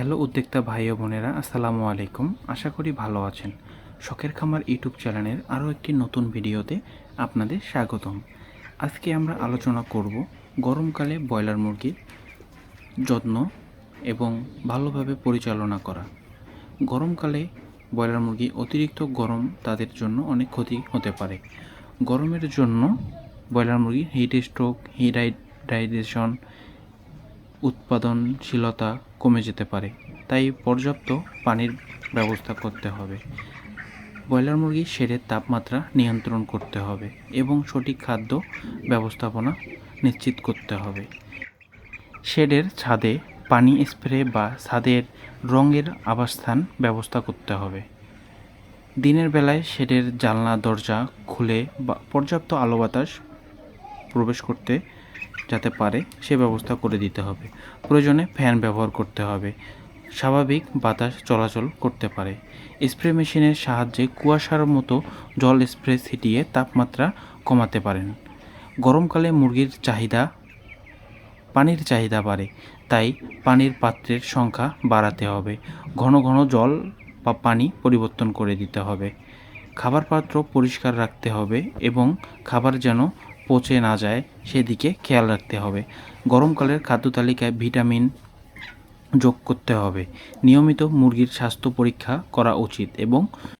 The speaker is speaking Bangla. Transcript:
হ্যালো উদ্যোক্তা ভাই ও বোনেরা, আসসালামু আলাইকুম। আশা করি ভালো আছেন। শখের খামার ইউটিউব চ্যানেলের আরও একটি নতুন ভিডিওতে আপনাদের স্বাগতম। আজকে আমরা আলোচনা করব গরমকালে ব্রয়লার মুরগির যত্ন এবং ভালোভাবে পরিচালনা করা। গরমকালে ব্রয়লার মুরগি অতিরিক্ত গরম তাদের জন্য অনেক ক্ষতি হতে পারে। গরমের জন্য ব্রয়লার মুরগি হিট স্ট্রোক হিডাইড্রাইজেশন উৎপাদনশীলতা কমে যেতে পারে। তাই পর্যাপ্ত পানির ব্যবস্থা করতে হবে। ব্রয়লার মুরগির শেডের তাপমাত্রা নিয়ন্ত্রণ করতে হবে এবং সঠিক খাদ্য ব্যবস্থাপনা নিশ্চিত করতে হবে। শেডের ছাদে পানি স্প্রে বা ছাদের রঙের আবাসস্থান ব্যবস্থা করতে হবে। দিনের বেলায় শেডের জানলা, দরজা খুলে বা পর্যাপ্ত আলো বাতাস প্রবেশ করতে যাতে পারে সে ব্যবস্থা করে দিতে হবে। প্রয়োজনে ফ্যান ব্যবহার করতে হবে। স্বাভাবিক বাতাস চলাচল করতে পারে। স্প্রে মেশিনের সাহায্যে কুয়াশার মতো জল স্প্রে ছিটিয়ে তাপমাত্রা কমাতে পারেন। গরমকালে মুরগির চাহিদা, পানির চাহিদা বাড়ে, তাই পানির পাত্রের সংখ্যা বাড়াতে হবে। ঘন ঘন জল বা পানি পরিবর্তন করে দিতে হবে। খাবার পাত্র পরিষ্কার রাখতে হবে এবং খাবার যেন পচে না যায়, সেদিকে খেয়াল রাখতে হবে। গরমকালের খাদ্য তালিকায় ভিটামিন যোগ করতে হবে। নিয়মিত মুরগির স্বাস্থ্য পরীক্ষা করা উচিত এবং